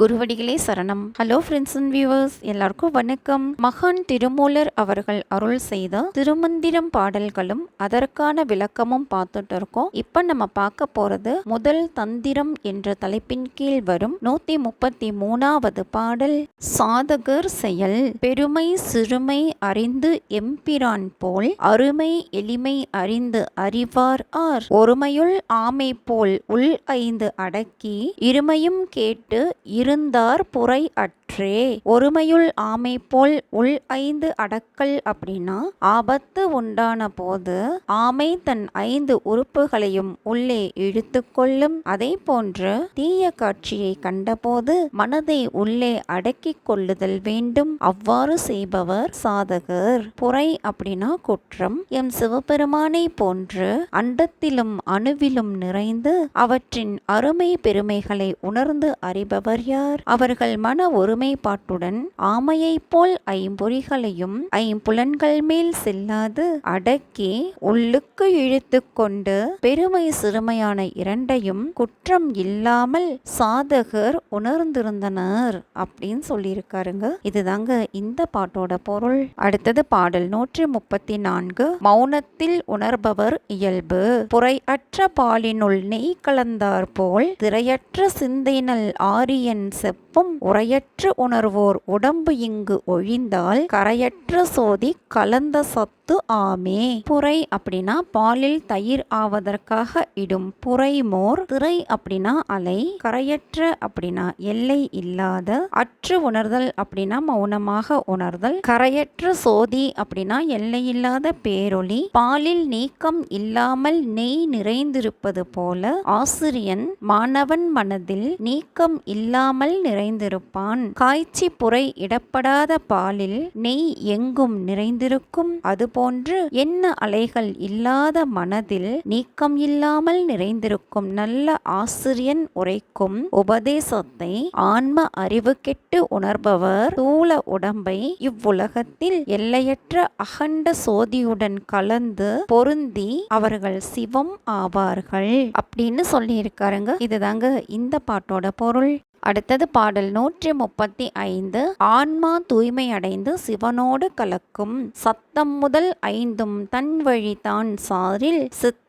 குருவடிகளே சரணம். Hello friends and viewers எல்லாருக்கும் வணக்கம். மகான் திருமூலர் அவர்கள் அருள் செய்த திருமந்திரம் பாடல்களும் அதற்கான விளக்கமும் பார்த்துட்டு இருக்கோம். இப்போ நம்ம பார்க்க போறது முதல் தந்திரம் என்ற தலைப்பின் கீழ் வரும் நூத்தி முப்பத்தி மூணாவது பாடல். சாதகர் செயல். பெருமை சிறுமை அறிந்து எம்பிரான் போல் அருமை எளிமை அறிந்து அறிவார் ஆர். ஒருமையுள் ஆமை போல் உள் ஐந்து அடக்கி இருமையும் கேட்டு இருந்தார் புரை அற்றே. ஒருமையுள் ஆமை போல் உள் ஐந்து அடக்கல் அப்படின்னா ஆபத்து உண்டான போது ஆமை தன் ஐந்து உறுப்புகளையும் உள்ளே இழுத்து கொள்ளும். அதே போன்று தீய காட்சியை கண்டபோது மனதை உள்ளே அடக்கிக் கொள்ளுதல் வேண்டும். அவ்வாறு செய்பவர் சாதகர். புரை அப்படின்னா குற்றம். எம் சிவபெருமானை போன்று அண்டத்திலும் அணுவிலும் நிறைந்து அவற்றின் அருமை பெருமைகளை உணர்ந்து அறிபவர் யார் அவர்கள் மன ஒருமைப்பாட்டுடன் ஆமையைப் போல் ஐம்பொறிகளையும் ஐம்புலன்கள் மேல் செல்லாது அடக்கி உள்ளுக்கு இழுத்து கொண்டு பெருமை சிறுமையான இரண்டையும் குற்றம் இல்லாமல் சாதகர் உணர்ந்திருந்தனர் அப்படின்னு சொல்லியிருக்காருங்க. இதுதாங்க இந்த பாட்டோட பொருள். அடுத்தது பாடல் நூற்றி முப்பத்தி நான்கு. மௌனத்தில் உணர்பவர் இயல்பு. புறையற்ற பாலினுள் நெய் கலந்தார் போல் திரையற்ற சிந்தைனல் ஆரியன் செப்பும் உரையற்று உணர்வோர் உடம்பு இங்கு ஒழிந்தால் கரையற்ற சோதி கலந்த சத்து ஆமே. புரை அப்படின்னா பாலில் தயிர் ஆவதற்காக இடும் புரை மோர் திரை அப்படின்னா அலை கரையற்ற அப்படின்னா எல்லை இல்லாத அற்று உணர்தல் அப்படின்னா மௌனமாக உணர்தல் கரையற்ற சோதி அப்படின்னா எல்லையில்லாத பேரொளி பாலில் நீக்கம் இல்லாமல் நெய் நிறைந்திருப்பது போல ஆசிரியன் மாணவன் மனதில் நீக்கம் இல்லாமல் நிறைந்திருப்பான். காய்ச்சி புரை இடப்படாத பாலில் நெய் எங்கும் நிறைந்திருக்கும் அது போன்று என்ன அலைகள் இல்லாத மனதில் நீக்கம் இல்லாமல் நிறைந்திருக்கும் நல்ல ஆசிரியன் உரைக்கும் உபதேசத்தை ஆன்ம அறிவு கெட்டு உணர்பவர் தூள உடம்பை இவ்வுலகத்தில் எல்லையற்ற அகண்ட சோதியுடன் கலந்து பொருந்தி அவர்கள் சிவம் ஆவார்கள். அப்படின்னு சொல்லியிருக்காருங்க. இதுதாங்க இந்த பாட்டோட பொருள். அடுத்தது பாடல் நூற்றி முப்பத்தி ஐந்து ஆன்மா தூய்மை அடைந்து சிவனோடு கலக்கும் சத்தம் முதல் ஐந்தும் தன் வழி தான் சாரில்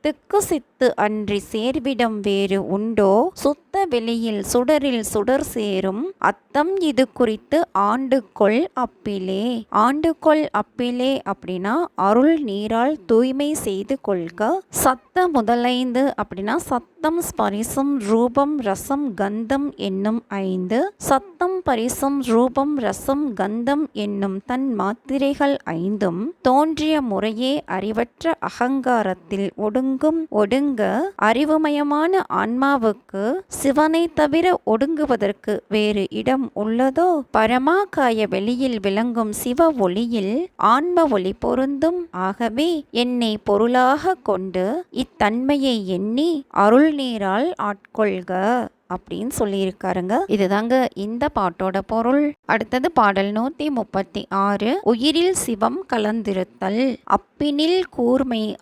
திக்கு சித்து அன்றி சேர்விடம் வேறு உண்டோ? சுத்த வெளியில் சுடரில் சுடர் சேரும். அத்தம் இது குறித்து ஆண்டுகொள் அப்பிலே. ஆண்டுகொள் அப்பிலே அப்படின்னா அருள் நீரால் தூய்மை செய்து கொள்க. சத்த முதலைந்து அப்படின்னா சத்தம் ஸ்பரிசம் ரூபம் ரசம் கந்தம் என்னும் ஐந்து. சத்தம் பரிசம் ரூபம் ரசம் கந்தம் என்னும் தன் மாத்திரைகள் ஐந்தும். தோன்றிய முறையே அறிவற்ற அகங்காரத்தில் ஒடுங்கும் ஒடுங்க அறிவுமயமான ஆன்மாவுக்கு சிவனை தவிர ஒடுங்குவதற்கு வேறு இடம் உள்ளதோ? பரமாகாய வெளியில் விளங்கும் சிவ ஒளியில் ஆன்ம ஒளி பொருந்தும். ஆகவே என்னை பொருளாக கொண்டு இத்தன்மையை எண்ணி அருள் நீரால் ஆட்கொள்க அப்படின்னு சொல்லியிருக்காருங்க. இதுதாங்க இந்த பாட்டோட பொருள். அடுத்தது பாடல் நூத்தி முப்பத்தி ஆறு. உயிரில் சிவம் கலந்திருத்தல். அப்பினில் கூர்மை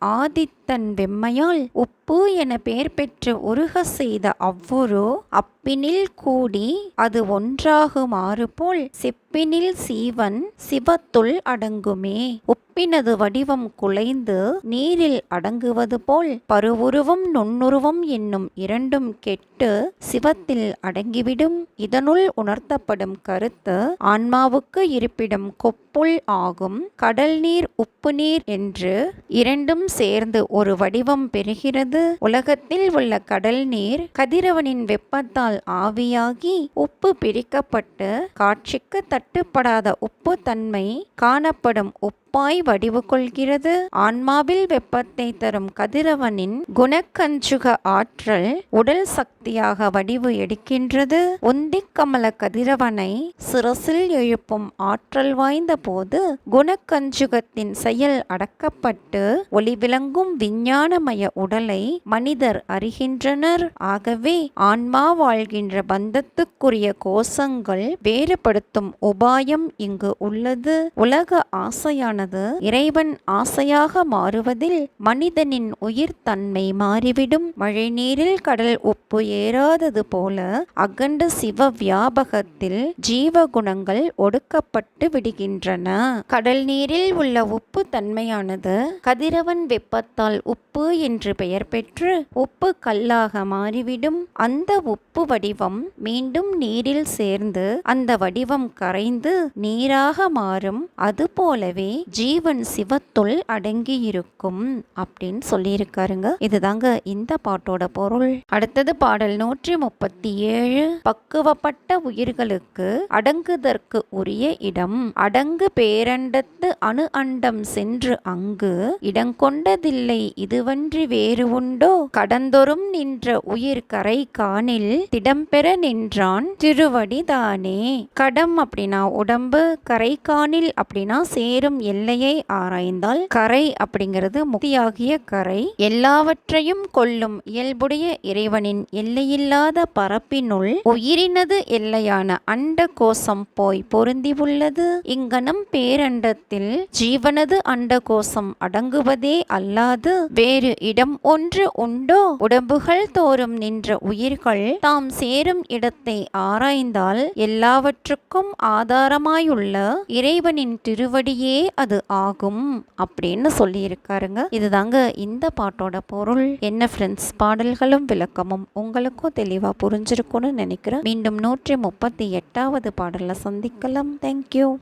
தன் வெம்மையால் உப்பு என பெயர் பெற்று உருக செய்த அவ்வொரு அப்பினில் கூடி அது ஒன்றாகுமாறு போல் செப்பினில் சீவன் சிவத்துள் அடங்குமே. உப்பினது வடிவம் குலைந்து நீரில் அடங்குவது போல் பருவுருவம் நுண்ணுருவம் என்னும் இரண்டும் கெட்டு சிவத்தில் அடங்கிவிடும். இதனுள் உணர்த்தப்படும் கருத்து ஆன்மாவுக்கு இருப்பிடம் கொப்புள் ஆகும். கடல் நீர் உப்பு நீர் என்று இரண்டும் சேர்ந்து ஒரு வடிவம் பெறுகிறது. உலகத்தில் உள்ள கடல் நீர் கதிரவனின் வெப்பத்தால் ஆவியாகி உப்பு பிரிக்கப்பட்டு காட்சிக்கு தட்டுப்படாத உப்பு தன்மை காணப்படும் உப்பு உப்பாய் வடிவு கொள்கிறது ஆன்மாவில் வெப்பத்தை தரும் கதிரவனின் குணக்கஞ்சுக ஆற்றல் உடல் சக்தியாக வடிவு எடுக்கின்றது. உந்திக் கமல கதிரவனை சிரசில் எழுப்பும் ஆற்றல் வாய்ந்த போது குணக்கஞ்சுகத்தின் செயல் அடக்கப்பட்டு ஒளி விளங்கும் விஞ்ஞானமய உடலை மனிதர் அறிகின்றனர். ஆகவே ஆன்மா வாழ்கின்ற பந்தத்துக்குரிய கோஷங்கள் வேறுபடுத்தும் உபாயம் இங்கு உள்ளது. உலக ஆசையான ஆசையானது இறைவன் ஆசையாக மாறுவதில் மனிதனின் உயிர் தன்மை மாறிவிடும். மழைநீரில் கடல் உப்பு ஏறாதது போல அகண்ட சிவ வியாபகத்தில் ஜீவகுணங்கள் ஒடுக்கப்பட்டு விடுகின்றன. கடல் நீரில் உள்ள உப்பு தன்மையானது கதிரவன் வெப்பத்தால் உப்பு என்று பெயர் பெற்று உப்பு கல்லாக மாறிவிடும். அந்த உப்பு வடிவம் மீண்டும் நீரில் சேர்ந்து அந்த வடிவம் கரைந்து நீராக மாறும். அதுபோலவே ஜீவன் சிவத்துள் அடங்கியிருக்கும் அப்படின்னு சொல்லியிருக்காருங்க. இதுதாங்க இந்த பாட்டோட பொருள். அடுத்தது பாடல் நூற்றி முப்பத்தி ஏழு. பக்குவப்பட்ட உயிர்களுக்கு அடங்குதற்கு உரிய இடம். அடங்கு பேரண்டத்து அணு அண்டம் சென்று அங்கு இடங்கொண்டதில்லை இதுவன்றி வேறு உண்டோ? கடந்தொரும் நின்ற உயிர் கரை காணில் திடம்பெற நின்றான் திருவடிதானே. கடம் அப்படின்னா உடம்பு கரை காணில் அப்படின்னா சேரும் எல்லையை ஆராய்ந்தால் கரை அப்படிங்கிறது முக்தியாகிய கரை. எல்லாவற்றையும் கொள்ளும் இயல்புடைய இறைவனின் எல்லையில்லாத பரப்பினுள் உயிரினது எல்லையான அண்ட கோஷம் போய் பொருந்தி உள்ளது இங்கனம் பேரண்டத்தில் ஜீவனது அண்ட கோஷம் அடங்குவதே அல்லாது வேறு இடம் ஒன்று உண்டோ? உடம்புகள் தோறும் நின்ற உயிர்கள் தாம் சேரும் இடத்தை ஆராய்ந்தால் எல்லாவற்றுக்கும் ஆதாரமாயுள்ள இறைவனின் திருவடியே அது. ஆகும் அப்படின்னு சொல்லியிருக்காருங்க. இதுதாங்க இந்த பாட்டோட பொருள். என்ன ஃப்ரெண்ட்ஸ் பாடல்களும் விளக்கமும் உங்களுக்கும் தெளிவாக புரிஞ்சிருக்கும்னு நினைக்கிறேன். மீண்டும் நூற்றி முப்பத்தி எட்டாவது பாடலில் சந்திக்கலாம். தேங்க்யூ